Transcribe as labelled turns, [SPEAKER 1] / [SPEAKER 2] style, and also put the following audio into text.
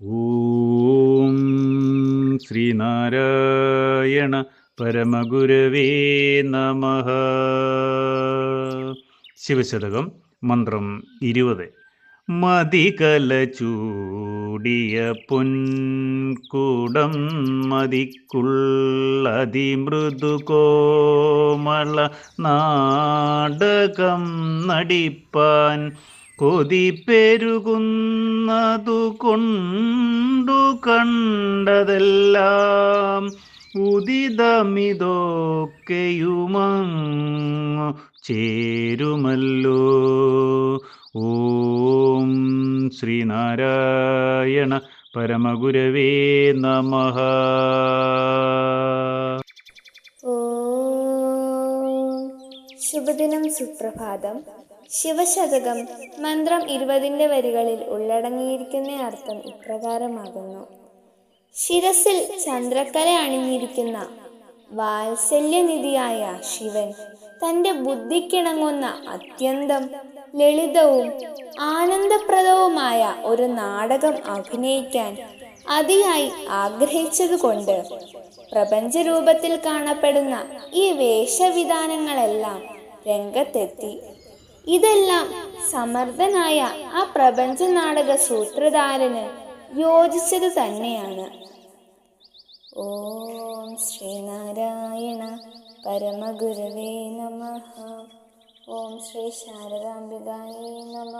[SPEAKER 1] ഓം ശ്രീനാരായണ പരമഗുരവേ നമ. ശിവശതകം മന്ത്രം ഇരുപത്. മതികല ചൂടിയ പൊൻകൂടം മതിക്കുള്ളതിമൃദു കോമള നാടകം നടിപ്പാൻ കൊതി പെരുകുന്നതു കൊണ്ടു കണ്ടതെല്ലാം ഉദിതമിതൊക്കെയുമങ്ങു ചേരുമല്ലോ. ഓം ശ്രീനാരായണ പരമഗുരവേ നമ.
[SPEAKER 2] ശുഭദിനം സുപ്രഭാതം. ശിവശതകം മന്ത്രം ഇരുപതിന്റെ വരികളിൽ ഉള്ളടങ്ങിയിരിക്കുന്ന അർത്ഥം ഇപ്രകാരമാകുന്നു. ശിരസിൽ ചന്ദ്രക്കല അണിഞ്ഞിരിക്കുന്ന വാത്സല്യനിധിയായ ശിവൻ തന്റെ ബുദ്ധിക്കിണങ്ങുന്ന അത്യന്തം ലളിതവും ആനന്ദപ്രദവുമായ ഒരു നാടകം അഭിനയിക്കാൻ അതിയായി ആഗ്രഹിച്ചതുകൊണ്ട് പ്രപഞ്ചരൂപത്തിൽ കാണപ്പെടുന്ന ഈ വേഷവിധാനങ്ങളെല്ലാം രംഗത്തെത്തി. ഇതെല്ലാം സമർത്ഥനായ ആ പ്രപഞ്ച നാടക സൂത്രധാരന് യോജിച്ചത് തന്നെയാണ്. ഓം ശ്രീനാരായണ പരമഗുരുവേ നമ. ഓം ശ്രീ ശാരദാംബികായേ നമ.